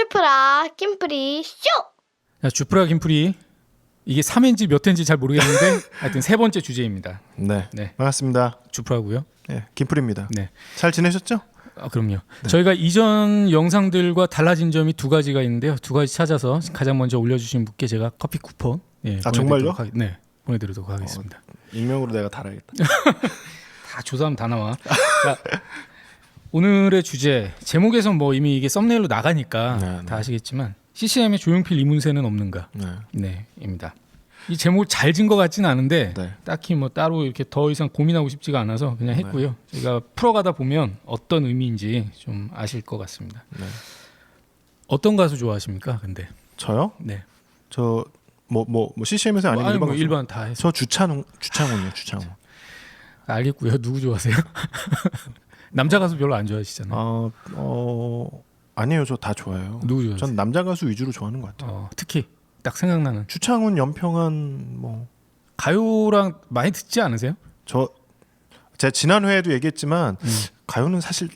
쭈프라 김프리 쇼! 자, 주프라 김프리 이게 3회인지 몇 회인지 잘 모르겠는데 하여튼 세 번째 주제입니다. 네. 네. 반갑습니다. 주프라고요. 네, 김풀입니다. 네. 잘 지내셨죠? 아, 그럼요. 저희가 이전 영상들과 달라진 점이 두 가지가 있는데요. 두 가지 찾아서 가장 먼저 올려주신 분께 제가 커피 쿠폰 예, 아, 정말요? 보내드리도록 하- 네, 보내드리도록 하겠습니다. 익명으로 내가 달아야겠다. 다 조사하면 다 나와. 자, 오늘의 주제 제목에서 뭐 이미 이게 썸네일로 나가니까 네, 네. 다 아시겠지만 CCM의 조용필 이문세는 없는가? 네. 네입니다. 이 제목을 잘 진 것 같지는 않은데 네. 딱히 뭐 따로 이렇게 더 이상 고민하고 싶지가 않아서 그냥 네. 했고요. 제가 풀어가다 보면 어떤 의미인지 좀 아실 것 같습니다. 네. 어떤 가수 좋아하십니까? 근데 저요? 네. 저 뭐 뭐 뭐 CCM에서 아니면 아니 일반 뭐? 일반 다 해서 저 주찬웅 주창훈이요, 주창훈. 알겠고요. 누구 좋아하세요? 남자 가수 별로 안 좋아하시잖아요. 어, 어 아니에요, 저 다 좋아해요. 누구 좋아하세요? 전 남자 가수 위주로 좋아하는 것 같아요. 어, 특히 딱 생각나는 주창훈, 연평한 뭐 가요랑 많이 듣지 않으세요? 저 제가 지난 회에도 얘기했지만 음. 가요는 사실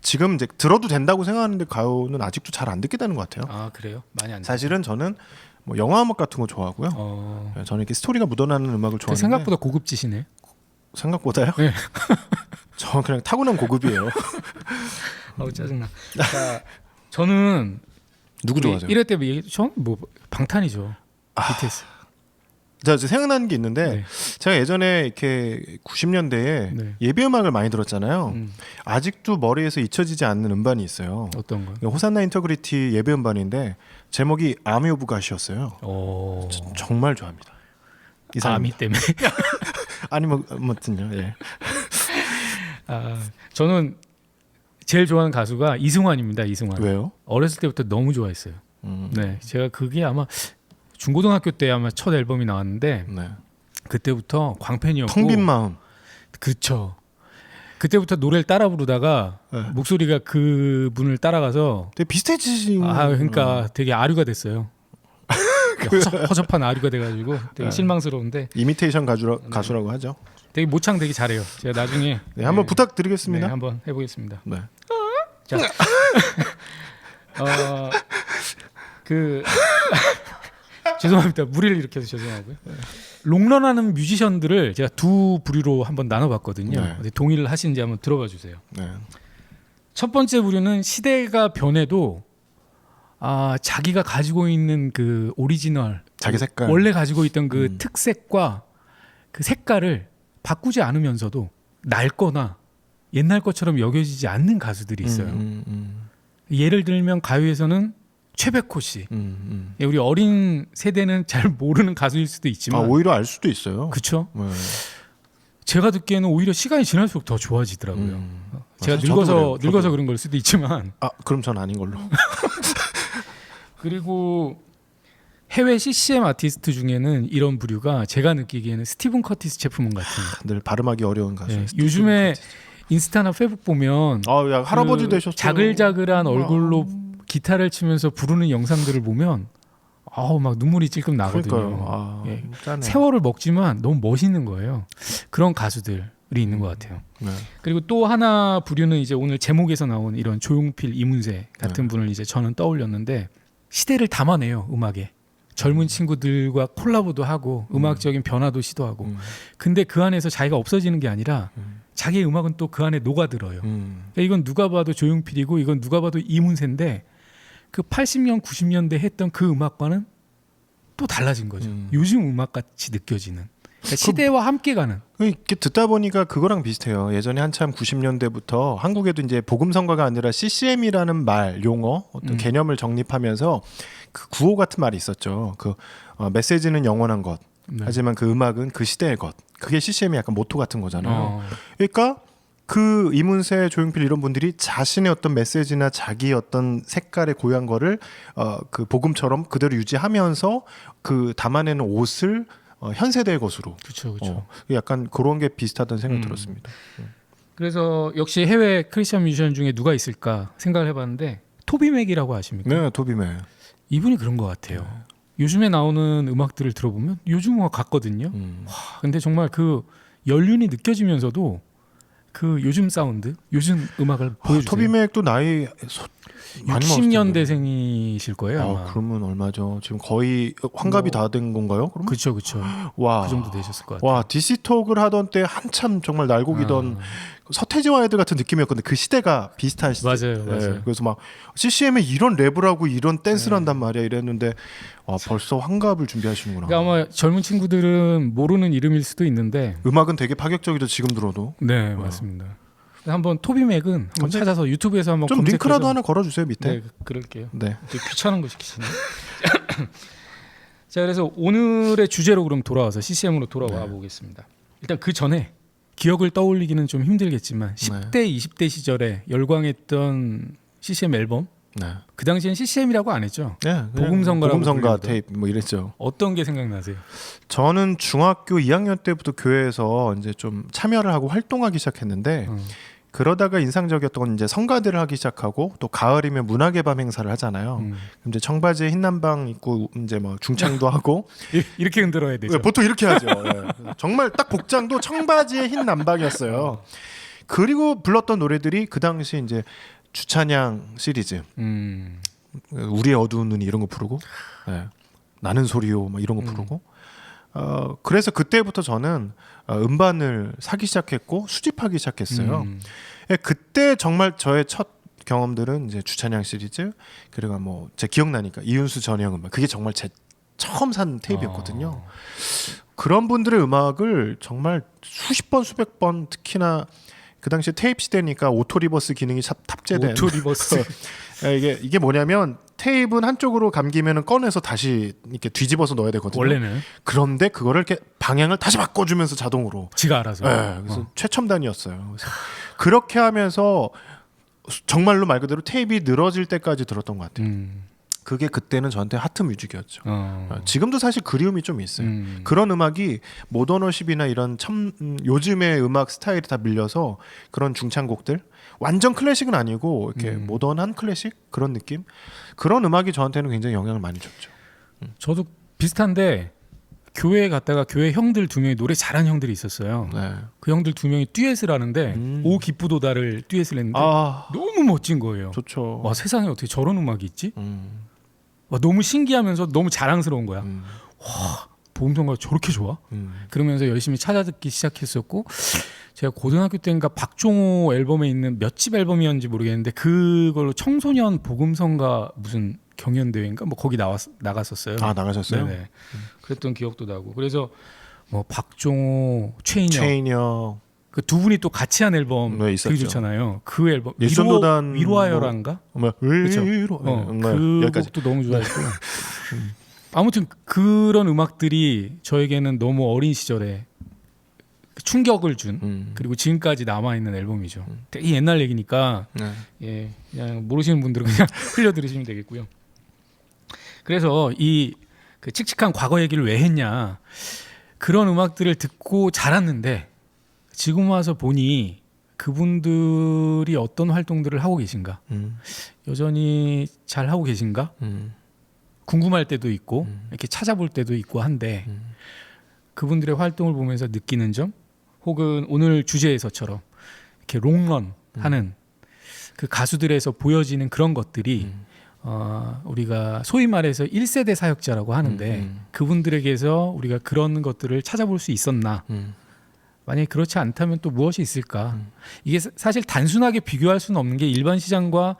지금 이제 들어도 된다고 생각하는데 가요는 아직도 잘 안 듣게 되는 것 같아요. 아 그래요? 많이 안. 사실은 저는 뭐 영화 음악 같은 거 좋아하고요. 어. 네, 저는 이렇게 스토리가 묻어나는 음악을 그 좋아하는데 생각보다 고급지시네. 생각보다요? 네. 저 그냥 타고난 고급이에요. 아우 짜증나. 자, 저는 누구 좋아하세요? 1회 때 얘기 전뭐 방탄이죠. BTS. 제가 이제 생각나는 게 있는데 네. 제가 예전에 이렇게 90년대에 네. 예배 음악을 많이 들었잖아요. 음, 아직도 머리에서 잊혀지지 않는 음반이 있어요. 어떤 거? 호산나 인터그리티 예배 음반인데 제목이 아미 오브 갓이었어요. 어. 정말 좋아합니다. 이 아미 사람이 때문에. 아니 뭐 아무튼요. 예. 아, 저는 제일 좋아하는 가수가 이승환입니다. 이승환. 왜요? 어렸을 때부터 너무 좋아했어요. 음, 네, 제가 그게 아마 중고등학교 때 아마 첫 앨범이 나왔는데 네. 그때부터 광팬이었고. 텅빈 마음. 그쵸. 그때부터 노래를 따라 부르다가 네. 목소리가 그 분을 따라가서 되게 비슷해지신. 아 어. 그러니까 되게 아류가 됐어요. 허접, 허접 한 아류가 돼가지고 되게 네. 실망스러운데 이미테이션 가수라, 가수라고 하죠. 되게 모창 되게 잘해요. 제가 나중에 네, 한번 네, 부탁드리겠습니다. 네, 한번 해보겠습니다. 네. 자, 어, 그 죄송합니다. 무리를 일으켜서 죄송하고요. 롱런하는 뮤지션들을 제가 두 부류로 한번 나눠봤거든요. 네. 동의를 하시는지 한번 들어봐 주세요. 네. 첫 번째 부류는 시대가 변해도 아 자기가 가지고 있는 그 오리지널 자기 색깔. 원래 가지고 있던 그 음. 특색과 그 색깔을 바꾸지 않으면서도 낡거나 옛날 것처럼 여겨지지 않는 가수들이 있어요. 음, 음, 예를 들면 가요에서는 최백호 씨. 음, 음. 예, 우리 어린 세대는 잘 모르는 가수일 수도 아 있지만 오히려 알 수도 있어요. 네. 제가 듣기에는 오히려 시간이 지날수록 더 좋아지더라고요. 음. 제가 늙어서. 늙어서 그런 걸 수도 있지만 아 그럼 전 아닌 걸로. 그리고 해외 CCM 아티스트 중에는 이런 부류가 제가 느끼기에는 스티븐 커티스 제품은 같은. 늘 발음하기 어려운 가수. 예, 요즘에 인스타나 페북 보면 아 야 할아버지 그 되셨어. 자글자글한 얼굴로 아. 기타를 치면서 부르는 영상들을 보면 아우 막 눈물이 찔끔 나거든요. 아, 예. 세월을 먹지만 너무 멋있는 거예요. 그런 가수들이 있는 것 같아요. 네. 그리고 또 하나 부류는 이제 오늘 제목에서 나온 이런 조용필, 이문세 네. 같은 분을 이제 저는 떠올렸는데 시대를 담아내요 음악에. 젊은 친구들과 콜라보도 하고 음악적인 변화도 시도하고. 음, 근데 그 안에서 자기가 없어지는 게 아니라 음, 자기의 음악은 또 그 안에 녹아들어요. 음. 그러니까 이건 누가 봐도 조용필이고 이건 누가 봐도 이문세인데 그 80년 90년대 했던 그 음악과는 또 달라진 거죠. 음. 요즘 음악 같이 느껴지는 그러니까 시대와 함께 가는 이렇게 듣다 보니까 그거랑 비슷해요. 예전에 한참 90년대부터 한국에도 이제 복음성가가 아니라 CCM이라는 말, 용어, 어떤 음. 개념을 정립하면서 그 구호 같은 말이 있었죠. 그 어, 메시지는 영원한 것. 네. 하지만 그 음악은 그 시대의 것. 그게 CCM이 약간 모토 같은 거잖아요. 어, 그러니까 그 이문세, 조용필 이런 분들이 자신의 어떤 메시지나 자기 어떤 색깔의 고유한 거를 어, 그 복음처럼 그대로 유지하면서 그 담아내는 옷을 어, 현 세대의 것으로 그렇죠, 그렇죠. 어, 약간 그런 게 비슷하다는 생각 음. 들었습니다. 그래서 역시 해외 크리스천 뮤지션 중에 누가 있을까 생각을 해봤는데 토비 맥이라고 아십니까? 네, 도비맨. 이분이 그런 것 같아요. 요즘에 나오는 음악들을 들어보면 요즘 음악 같거든요. 음. 아, 근데 정말 그 연륜이 느껴지면서도 그 요즘 사운드, 요즘 음악을 아, 보여주세요. 토비맥도 나이. 60년대생이실 거예요. 아마. 아, 그러면 얼마죠? 지금 거의 환갑이 뭐, 다된 건가요? 그럼? 그렇죠, 그렇죠. 와. 그 정도 되셨을 것 같아요. 와 디시톡을 하던 때 한참 정말 날고기던 아. 서태지와 아이들 같은 느낌이었거든데 그 시대가 비슷한 시대. 맞아요, 맞아요. 그래서 막 CCM에 이런 랩을 하고 이런 댄스를 네. 한단 말이야 이랬는데 와 벌써 환갑을 준비하시는구나. 그러니까 아마 젊은 친구들은 모르는 이름일 수도 있는데, 음악은 되게 파격적이죠 지금 들어도. 네 맞습니다. 한번 토비맥은 한번 찾아서 유튜브에서 한번 좀 검색해서 링크라도 하나 걸어주세요 밑에. 네, 그- 그럴게요. 네. 되게 귀찮은 거 시키시네. 자, 그래서 오늘의 주제로 그럼 돌아와서 CCM으로 돌아와 네. 보겠습니다. 일단 그 전에 기억을 떠올리기는 좀 힘들겠지만 10대, 20대 시절에 열광했던 CCM 앨범 네. 그 당시엔 CCM이라고 안 했죠. 네, 복음성가라고 복음성가. 테이프 뭐 이랬죠. 어떤 게 생각나세요? 저는 중학교 2학년 때부터 교회에서 이제 좀 참여를 하고 활동하기 시작했는데 어. 그러다가 인상적이었던 건 이제 성가대를 하기 시작하고 또 가을이면 문화의 밤 행사를 하잖아요. 음. 그럼 이제 청바지에 흰 남방 입고 이제 뭐 중창도 하고 이- 이렇게 흔들어야 되죠. 네, 보통 이렇게 하죠. 예. 정말 딱 복장도 청바지에 흰 남방이었어요. 그리고 불렀던 노래들이 그 당시 이제 주찬양 시리즈 음. 우리의 어두운 눈이 이런 거 부르고 예. 나는 소리요 뭐 이런 거 음. 부르고 어 그래서 그때부터 저는 어, 음반을 사기 시작했고 수집하기 시작했어요. 음. 예, 그때 정말 저의 첫 경험들은 이제 주찬양 시리즈 그리고 뭐 제 기억나니까 이윤수 전형 음악 그게 정말 제 처음 산 테이프였거든요. 어. 그런 분들의 음악을 정말 수십 번 수백 번 특히나 그 당시 테이프 시대니까 오토 리버스 기능이 탑- 탑재된 오토 리버스. 예, 이게 이게 뭐냐면 테이프는 한쪽으로 감기면은 꺼내서 다시 이렇게 뒤집어서 넣어야 되거든요. 원래는 그런데 그거를 이렇게 방향을 다시 바꿔주면서 자동으로. 지가 알아서. 예, 그래서 어. 최첨단이었어요. 그래서 그렇게 하면서 정말로 말 그대로 테이프가 늘어질 때까지 들었던 것 같아요. 음. 그게 그때는 저한테 하트 뮤직이었죠. 어. 어, 지금도 사실 그리움이 좀 있어요. 음. 그런 음악이 모더너십이나 이런 참 음, 요즘의 음악 스타일이 다 밀려서 그런 중창곡들 완전 클래식은 아니고 이렇게 음. 모던한 클래식 그런 느낌 그런 음악이 저한테는 굉장히 영향을 많이 줬죠. 저도 비슷한데 교회에 갔다가 교회 형들 두 명이 노래 잘하는 형들이 있었어요. 네. 그 형들 두 명이 듀엣을 하는데 음. 오 기쁘도다를 듀엣을 했는데 아 너무 멋진 거예요. 좋죠. 와 세상에 어떻게 저런 음악이 있지? 음, 와 너무 신기하면서 너무 자랑스러운 거야. 음, 보험성가 저렇게 좋아? 음. 그러면서 열심히 찾아듣기 시작했었고 제가 고등학교 때인가 박종호 앨범에 있는 몇 집 앨범이었는지 모르겠는데 그걸로 청소년 복음성가 무슨 경연 대회인가 뭐 거기 나왔 나갔었어요. 아 나가셨어요? 네네. 그랬던 기억도 나고 그래서 뭐 박종호, 최인혁 최인혁 그 두 분이 또 같이 한 앨범 네, 있었죠. 되게 좋잖아요. 그 앨범 위로, 위로하여란가? 뭐 그쵸. 위로 어, 네, 그 여기까지 곡도 너무 좋아했고 아무튼 그런 음악들이 저에게는 너무 어린 시절에 그 충격을 준 음. 그리고 지금까지 남아 있는 앨범이죠. 되게 옛날 얘기니까 네. 예, 그냥 모르시는 분들은 그냥 흘려 들으시면 되겠고요. 그래서 이 그 칙칙한 과거 얘기를 왜 했냐? 그런 음악들을 듣고 자랐는데 지금 와서 보니 그분들이 어떤 활동들을 하고 계신가? 음, 여전히 잘 하고 계신가? 음, 궁금할 때도 있고 음. 이렇게 찾아볼 때도 있고 한데 음. 그분들의 활동을 보면서 느끼는 점 혹은 오늘 주제에서처럼 이렇게 롱런 하는 그 가수들에서 보여지는 그런 것들이 음. 어, 우리가 소위 말해서 1세대 사역자라고 하는데 음, 음. 그분들에게서 우리가 그런 것들을 찾아볼 수 있었나 음. 만약에 그렇지 않다면 또 무엇이 있을까 음. 이게 사- 사실 단순하게 비교할 수는 없는 게 일반 시장과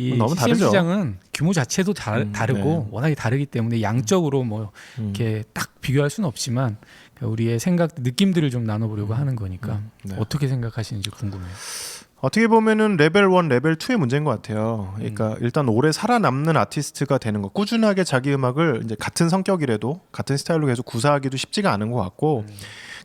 이 너무 CCM 다르죠. 시장은 규모 자체도 다, 음, 다르고 네. 워낙에 다르기 때문에 양적으로 뭐 음. 이렇게 딱 비교할 수는 없지만 우리의 생각 느낌들을 좀 나눠보려고 하는 거니까 음, 네. 어떻게 생각하시는지 궁금해요. 어떻게 보면은 레벨 1, 레벨 2의 문제인 것 같아요. 그러니까 음. 일단 오래 살아남는 아티스트가 되는 것, 꾸준하게 자기 음악을 이제 같은 성격이라도 같은 스타일로 계속 구사하기도 쉽지가 않은 것 같고 음.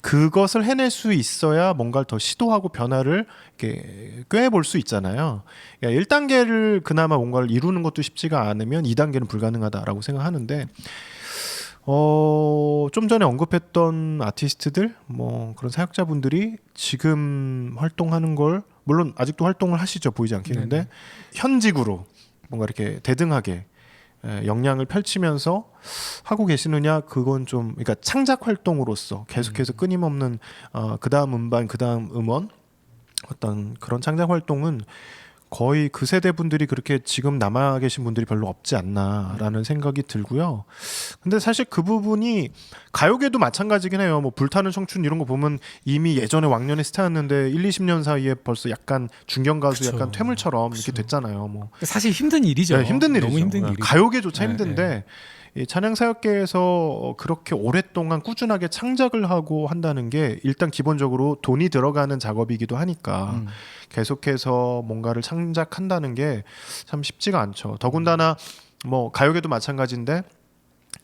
그것을 해낼 수 있어야 뭔가를 더 시도하고 변화를 이렇게 꾀해볼 수 있잖아요. 그러니까 1단계를 그나마 뭔가를 이루는 것도 쉽지가 않으면 2단계는 불가능하다라고 생각하는데 어, 좀 전에 언급했던 아티스트들, 뭐 그런 사역자분들이 지금 활동하는 걸 물론 아직도 활동을 하시죠 보이지 않겠는데 네네. 현직으로 뭔가 이렇게 대등하게 에, 역량을 펼치면서 하고 계시느냐 그건 좀 그러니까 창작 활동으로서 계속해서 음. 끊임없는 어, 그다음 음반 그다음 음원 어떤 그런 창작 활동은 거의 그 세대 분들이 그렇게 지금 남아 계신 분들이 별로 없지 않나라는 생각이 들고요. 근데 사실 그 부분이 가요계도 마찬가지긴 해요. 뭐 불타는 청춘 이런 거 보면 이미 예전에 왕년의 스타였는데 1, 20년 사이에 벌써 약간 중견 가수 그쵸. 약간 퇴물처럼 그쵸. 이렇게 됐잖아요. 뭐 사실 힘든 일이죠. 네, 힘든 일이죠. 너무 힘든 일이. 가요계조차 네, 힘든데 이 찬양 사역계에서 그렇게 오랫동안 꾸준하게 창작을 하고 한다는 게 일단 기본적으로 돈이 들어가는 작업이기도 하니까 음. 계속해서 뭔가를 창작한다는 게 참 쉽지가 않죠. 더군다나 뭐 가요계도 마찬가지인데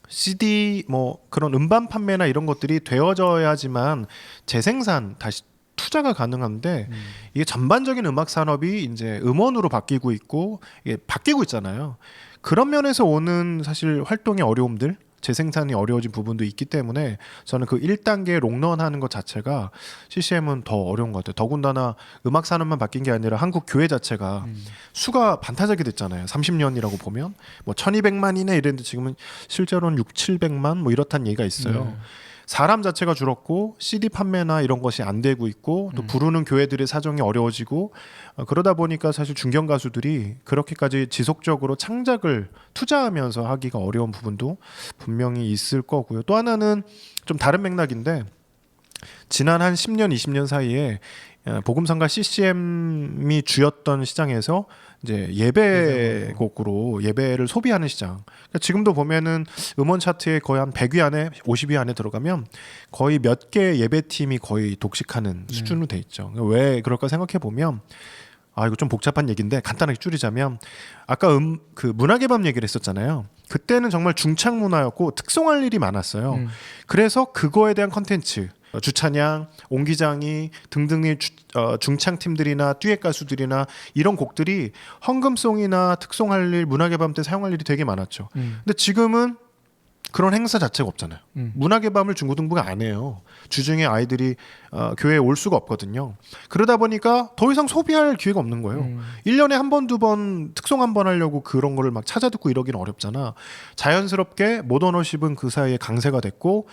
CD 뭐 그런 음반 판매나 이런 것들이 되어져야지만 재생산 다시 투자가 가능한데 음. 이게 전반적인 음악 산업이 이제 음원으로 바뀌고 있고 이게 바뀌고 있잖아요. 그런 면에서 오는 사실 활동의 어려움들, 재생산이 어려워진 부분도 있기 때문에 저는 그 1단계 롱런 하는 것 자체가 CCM은 더 어려운 것 같아요. 더군다나 음악 산업만 바뀐 게 아니라 한국 교회 자체가 음. 수가 반타작이 됐잖아요. 30년이라고 보면 뭐 1200만이네 이랬는데 지금은 실제로는 6, 700만 뭐 이렇다는 얘기가 있어요. 네. 사람 자체가 줄었고 CD 판매나 이런 것이 안 되고 있고 또 음. 부르는 교회들의 사정이 어려워지고 어, 그러다 보니까 사실 중견 가수들이 그렇게까지 지속적으로 창작을 투자하면서 하기가 어려운 부분도 분명히 있을 거고요. 또 하나는 좀 다른 맥락인데 지난 한 10년, 20년 사이에 어, 복음성가 CCM이 주였던 시장에서 이제 예배곡으로 예배를 소비하는 시장. 그러니까 지금도 보면은 음원 차트에 거의 한 100위 안에 50위 안에 들어가면 거의 몇 개 예배팀이 거의 독식하는 네. 수준으로 돼 있죠. 왜 그럴까 생각해 보면 아 이거 좀 복잡한 얘기인데 간단하게 줄이자면 아까 음 그 문화의 밤 얘기를 했었잖아요. 그때는 정말 중창 문화였고 특송할 일이 많았어요. 음. 그래서 그거에 대한 컨텐츠 어, 주찬양, 옹기장이 등등의 주, 어, 중창 팀들이나 듀엣 가수들이나 이런 곡들이 헌금송이나 특송할 일, 문화의 밤때 사용할 일이 되게 많았죠. 음. 근데 지금은 그런 행사 자체가 없잖아요. 음. 문학의 밤을 중고등부가 안 해요. 주중에 아이들이 어, 교회에 올 수가 없거든요. 그러다 보니까 더 이상 소비할 기회가 없는 거예요. 음. 일년에 한 번, 두 번 특송 한 번 하려고 그런 거를 막 찾아 듣고 이러기는 어렵잖아. 자연스럽게 모던 워십은 그 사이에 강세가 됐고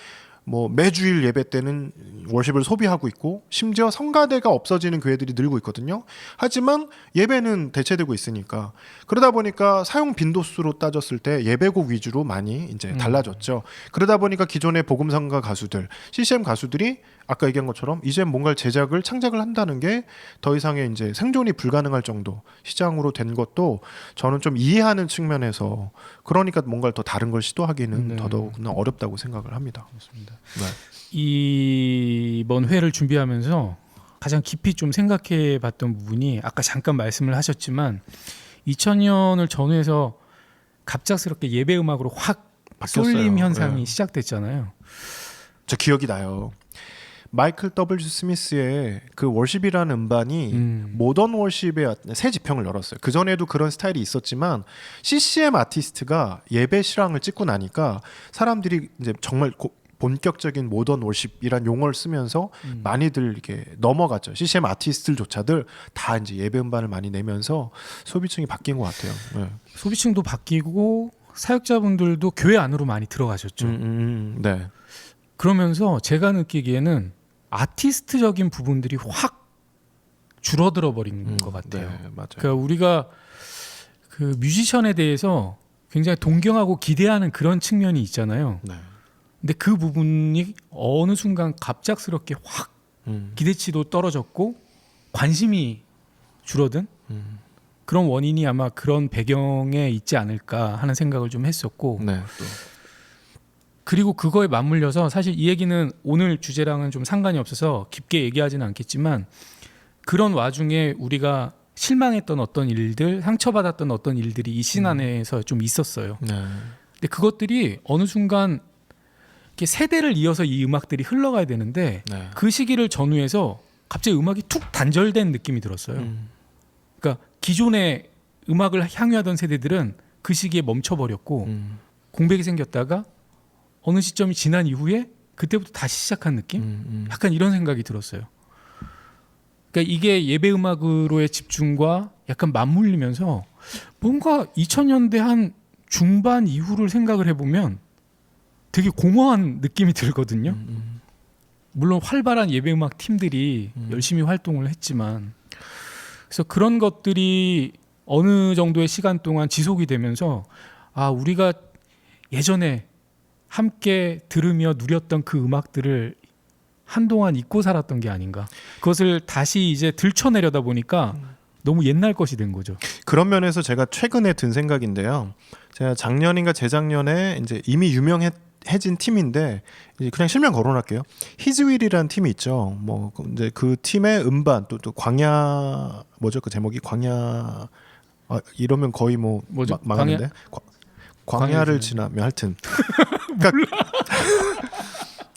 뭐 매주일 예배 때는 월십을 소비하고 있고 심지어 성가대가 없어지는 교회들이 늘고 있거든요. 하지만 예배는 대체되고 있으니까 그러다 보니까 사용 빈도수로 따졌을 때 예배곡 위주로 많이 이제 달라졌죠. 그러다 보니까 기존의 복음성가 가수들, CCM 가수들이 아까 얘기한 것처럼 이제 뭔가 제작을 창작을 한다는 게 더 이상의 이제 생존이 불가능할 정도 시장으로 된 것도 저는 좀 이해하는 측면에서 그러니까 뭔가를 더 다른 걸 시도하기는 네. 더더욱 어렵다고 생각을 합니다. 그렇습니다. 네. 이번 회를 준비하면서 가장 깊이 좀 생각해 봤던 부분이 아까 잠깐 말씀을 하셨지만 2000년을 전후해서 갑작스럽게 예배 음악으로 확 바뀌었어요. 쏠림 현상이 네. 시작됐잖아요. 저 기억이 나요. 마이클 W 스미스의 그 월십이라는 음반이 음. 모던 월십의 새 지평을 열었어요. 그 전에도 그런 스타일이 있었지만 CCM 아티스트가 예배 실황을 찍고 나니까 사람들이 이제 정말 고- 본격적인 모던 월십이란 용어를 쓰면서 음. 많이들 이렇게 넘어갔죠. CCM 아티스트들조차들 다 이제 예배 음반을 많이 내면서 소비층이 바뀐 것 같아요. 네. 소비층도 바뀌고 사역자분들도 교회 안으로 많이 들어가셨죠. 음, 음, 음. 네. 그러면서 제가 느끼기에는 아티스트적인 부분들이 확 줄어들어 버린 음, 것 같아요. 네. 그러니까 우리가 그 뮤지션에 대해서 굉장히 동경하고 기대하는 그런 측면이 있잖아요. 네. 근데 그 부분이 어느 순간 갑작스럽게 확 음, 기대치도 떨어졌고 관심이 줄어든 음. 그런 원인이 아마 그런 배경에 있지 않을까 하는 생각을 좀 했었고 네. 또. 그리고 그거에 맞물려서 사실 이 얘기는 오늘 주제랑은 좀 상관이 없어서 깊게 얘기하지는 않겠지만 그런 와중에 우리가 실망했던 어떤 일들, 상처받았던 어떤 일들이 이 신 안에서 좀 있었어요. 네. 근데 그것들이 어느 순간 이렇게 세대를 이어서 이 음악들이 흘러가야 되는데 네. 그 시기를 전후해서 갑자기 음악이 툭 단절된 느낌이 들었어요. 음. 그러니까 기존의 음악을 향유하던 세대들은 그 시기에 멈춰버렸고 음. 공백이 생겼다가 어느 시점이 지난 이후에 그때부터 다시 시작한 느낌? 음, 음. 약간 이런 생각이 들었어요. 그러니까 이게 예배 음악으로의 집중과 약간 맞물리면서 뭔가 2000년대 한 중반 이후를 생각을 해보면 되게 공허한 느낌이 들거든요. 음, 음. 물론 활발한 예배 음악 팀들이 음. 열심히 활동을 했지만 그래서 그런 것들이 어느 정도의 시간 동안 지속이 되면서 아 우리가 예전에 함께 들으며 누렸던 그 음악들을 한동안 잊고 살았던 게 아닌가. 그것을 다시 이제 들춰내려다 보니까 너무 옛날 것이 된 거죠. 그런 면에서 제가 최근에 든 생각인데요. 제가 작년인가 재작년에 이제 이미 유명해진 팀인데 이제 그냥 실명 거론할게요. 히즈윌이라는 팀이 있죠. 뭐 이제 그 팀의 음반 또 또 광야 뭐죠 그 제목이 광야 아, 이러면 거의 뭐 뭐죠? 마- 망하는데 광- 광야를 광야를 지나면 하여튼 그러니까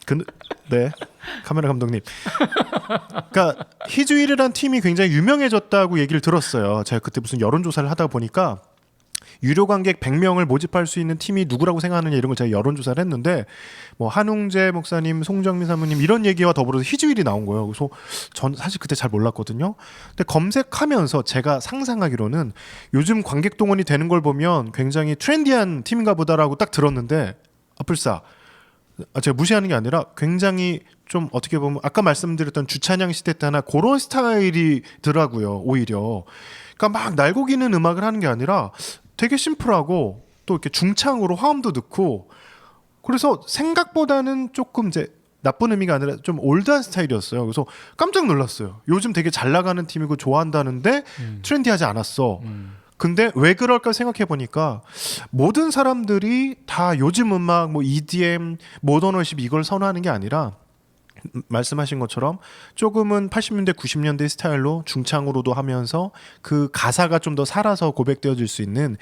그, 네 카메라 감독님 그러니까 히즈윌이라는 팀이 굉장히 유명해졌다고 얘기를 들었어요. 제가 그때 무슨 여론조사를 하다 보니까 유료 관객 100명을 모집할 수 있는 팀이 누구라고 생각하느냐 이런 걸 제가 여론 조사를 했는데 뭐 한웅재 목사님, 송정민 사모님 이런 얘기와 더불어서 히즈윌이 나온 거예요. 그래서 전 사실 그때 잘 몰랐거든요. 근데 검색하면서 제가 상상하기로는 요즘 관객 동원이 되는 걸 보면 굉장히 트렌디한 팀인가 보다라고 딱 들었는데 아플싸 아, 제가 무시하는 게 아니라 굉장히 좀 어떻게 보면 아까 말씀드렸던 주찬양 시대 때나 그런 스타일이더라고요 오히려. 그러니까 막 날고기는 음악을 하는 게 아니라 되게 심플하고 또 이렇게 중창으로 화음도 넣고 그래서 생각보다는 조금 이제 나쁜 의미가 아니라 좀 올드한 스타일이었어요. 그래서 깜짝 놀랐어요. 요즘 되게 잘 나가는 팀이고 좋아한다는데 트렌디하지 않았어. 음. 근데 왜 그럴까 생각해 보니까 모든 사람들이 다 요즘 음악 뭐 EDM, 모던워십 이걸 선호하는 게 아니라 음, 말씀하신 것처럼 조금은 80년대 90년대 스타일로 중창으로도 하면서 그 가사가 좀 더 살아서 고백되어질 수 있는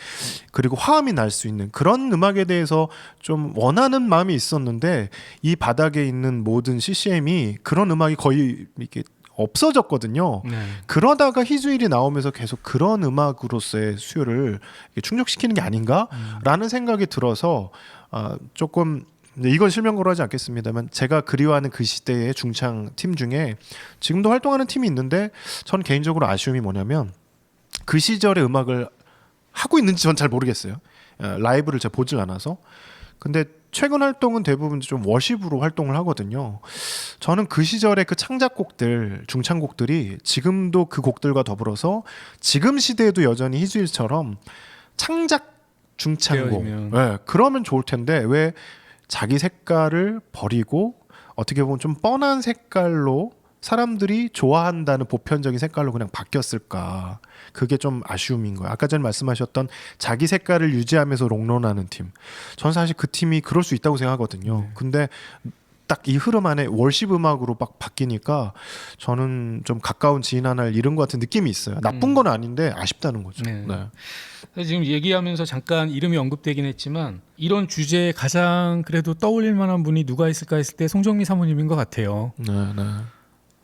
그리고 화음이 날 수 있는 그런 음악에 대해서 좀 원하는 마음이 있었는데 이 바닥에 있는 모든 CCM이 그런 음악이 거의 이렇게 없어졌거든요. 네. 그러다가 희주일이 나오면서 계속 그런 음악으로서의 수요를 충족시키는 게 아닌가라는 생각이 들어서 아, 조금 이건 실명거로 하지 않겠습니다만 제가 그리워하는 그 시대의 중창 팀 중에 지금도 활동하는 팀이 있는데 전 개인적으로 아쉬움이 뭐냐면 그 시절의 음악을 하고 있는지 전 잘 모르겠어요. 어, 라이브를 제가 보질 않아서. 근데 최근 활동은 대부분 좀 워십으로 활동을 하거든요. 저는 그 시절의 그 창작곡들, 중창곡들이 지금도 그 곡들과 더불어서 지금 시대에도 여전히 희주일처럼 창작 중창곡. 예, 그러면 좋을 텐데 왜 자기 색깔을 버리고 어떻게 보면 좀 뻔한 색깔로 사람들이 좋아한다는 보편적인 색깔로 그냥 바뀌었을까? 그게 좀 아쉬움인 거예요. 아까 전에 말씀하셨던 자기 색깔을 유지하면서 롱런하는 팀. 저는 사실 그 팀이 그럴 수 있다고 생각하거든요. 네. 근데 딱 이 흐름 안에 월십 음악으로 막 바뀌니까 저는 좀 가까운 지인 하나를 잃은 것 같은 느낌이 있어요. 나쁜 음. 건 아닌데 아쉽다는 거죠. 네. 네. 지금 얘기하면서 잠깐 이름이 언급되긴 했지만 이런 주제에 가장 그래도 떠올릴 만한 분이 누가 있을까 했을 때 송정미 사모님인 것 같아요. 네, 네,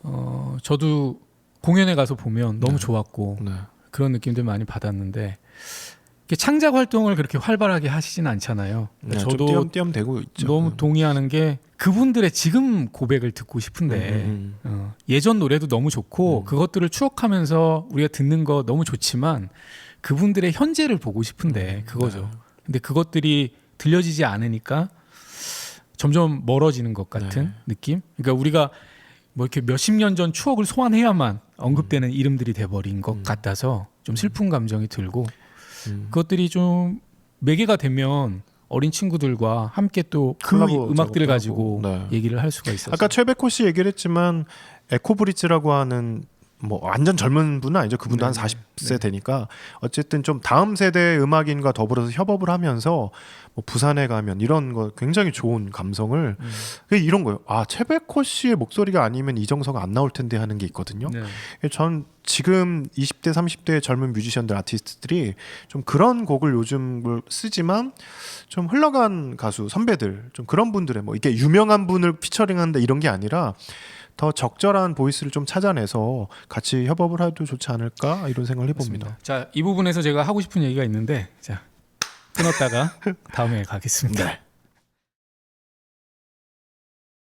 어, 저도 공연에 가서 보면 너무 네. 좋았고 네. 그런 느낌들 많이 받았는데 창작 활동을 그렇게 활발하게 하시진 않잖아요. 네, 저도 좀 띄엄띄엄대고 있죠. 너무 네. 동의하는 게 그분들의 지금 고백을 듣고 싶은데 음, 어, 예전 노래도 너무 좋고 음. 그것들을 추억하면서 우리가 듣는 거 너무 좋지만 그분들의 현재를 보고 싶은데 그거죠. 네. 근데 그것들이 들려지지 않으니까 점점 멀어지는 것 같은 네. 느낌. 그러니까 우리가 뭐 이렇게 몇십 년 전 추억을 소환해야만 언급되는 이름들이 돼버린 것 음. 같아서 좀 슬픈 감정이 들고 음. 그것들이 좀 매개가 되면 어린 친구들과 함께 또 그 콜라보 음악들을 작업도 가지고 하고, 네. 얘기를 할 수가 있어서 아까 최백호 씨 얘기를 했지만 에코브릿지라고 하는 뭐 완전 젊은 분은 아니죠. 그분도 한 네, 40세 되니까 어쨌든 좀 다음 세대 음악인과 더불어서 협업을 하면서 뭐 부산에 가면 이런 거 굉장히 좋은 감성을 음. 이런 거예요. 아 최백호 씨의 목소리가 아니면 이정석 안 나올 텐데 하는 게 있거든요. 네. 전 지금 20대 30대 젊은 뮤지션들 아티스트들이 좀 그런 곡을 요즘 쓰지만 좀 흘러간 가수 선배들 좀 그런 분들의 뭐 이게 유명한 분을 피처링한다 이런 게 아니라 더 적절한 보이스를 좀 찾아내서 같이 협업을 해도 좋지 않을까 이런 생각을 해봅니다. 자, 이 부분에서 제가 하고 싶은 얘기가 있는데 자 끊었다가 다음에 가겠습니다.